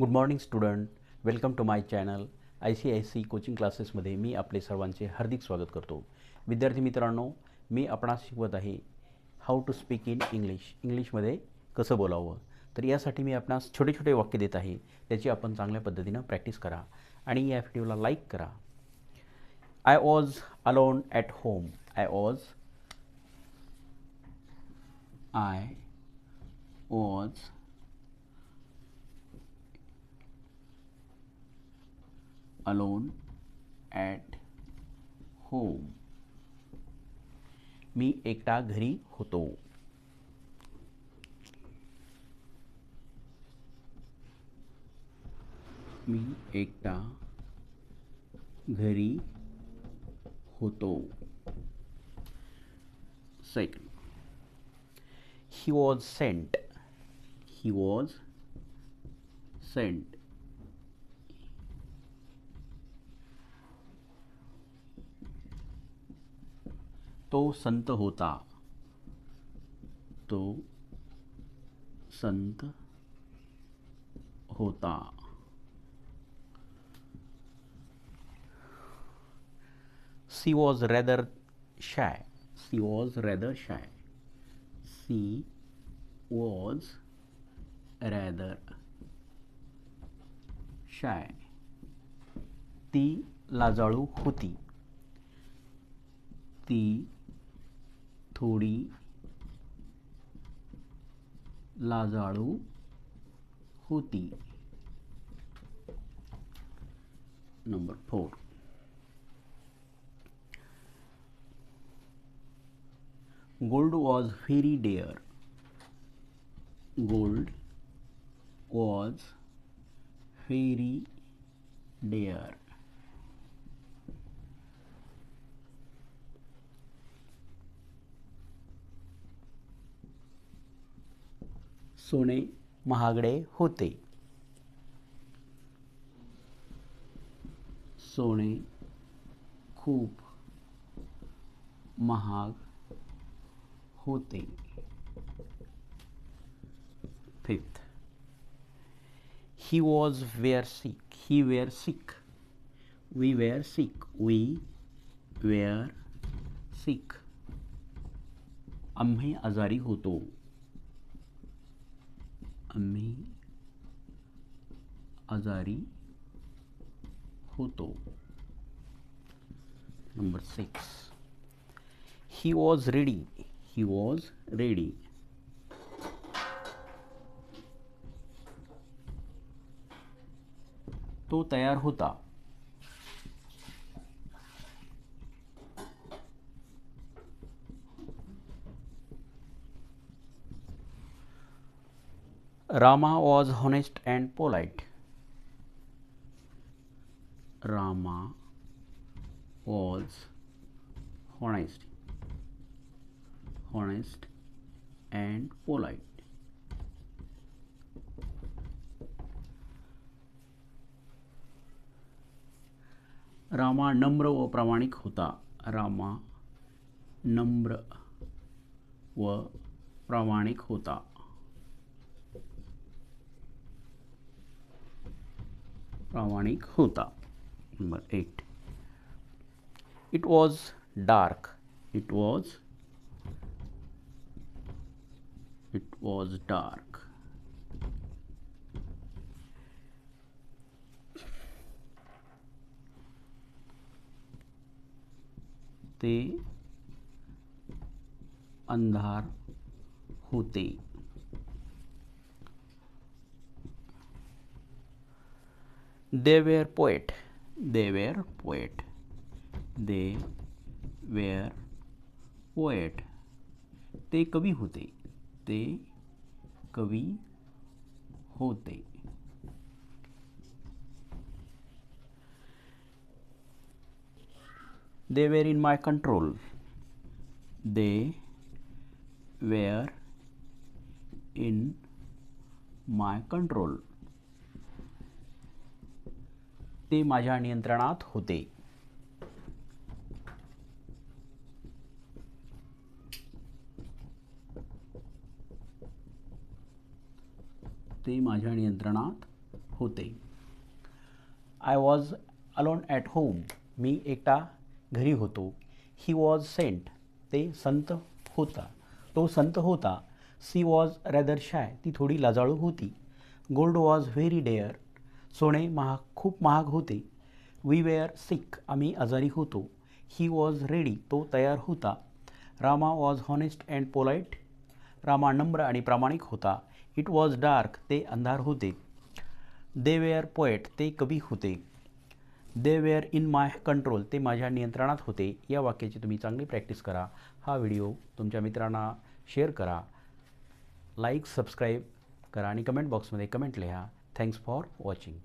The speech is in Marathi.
Good morning student welcome to my channel I C I C coaching क्लासेसमध्ये मी आपले सर्वांचे हार्दिक स्वागत करतो. विद्यार्थी मित्रांनो मी आपणास शिकवत आहे how to speak in English इंग्लिशमध्ये कसं बोलावं? तर यासाठी मी आपणास छोटे छोटे वाक्य देत आहे. त्याची आपण चांगल्या पद्धतीनं प्रॅक्टिस करा आणि या व्हिडिओला लाईक करा. I was alone at home I was I was alone at home. मी एकटा घरी होतो. मी एकटा घरी होतो. Second he was saint he was saint तो संत होता। तो संत होता। She was rather shy she was rather shy she was rather shy ती लाजाळू होती. ती थोडी लाजाळू होती. Number four gold was very dear gold was very dear सोने महागडे होते. सोने खूप महाग होते. Fifth he was were sick he were sick we were sick we were sick आम्ही आजारी होतो. आम्ही आजारी होतो. Number six he was ready he was ready तो तयार होता. Rama was honest and polite. Rama was honest, honest and polite. Rama नम्र व प्रामाणिक होता रामा नम्र व प्रामाणिक होता प्रामाणिक होता number eight it was dark it was it was dark ते अंधार होते they were poet. They were poet. They were poet. ते कवी होते. ते कवी होते. They were in my control. They were in my control. ते माझ्या नियंत्रणात होते. ते माझ्या नियंत्रणात होते. I was alone at home मी एकटा घरी होतो. ही वॉज सेंट ते संत होता. तो संत होता. सी वॉज रॅदर शाय ती थोडी लाजाळू होती. गोल्ड वॉज व्हेरी डेअर सोने महाग खूप महाग होते. वी वेअर सिक आम्ही आजारी होतो. ही वॉज रेडी तो तयार होता. Rama was honest and polite Rama नम्र आणि प्रामाणिक होता. इट वॉज डार्क ते अंधार होते. दे वेअर पोएट ते कवी होते. They were in my control ते माझ्या नियंत्रणात होते. या वाक्याची तुम्ही चांगली प्रॅक्टिस करा. हा व्हिडिओ तुमच्या मित्रांना शेअर करा. लाईक सबस्क्राईब करा आणि कमेंट बॉक्समध्ये कमेंट लिहा. Thanks for watching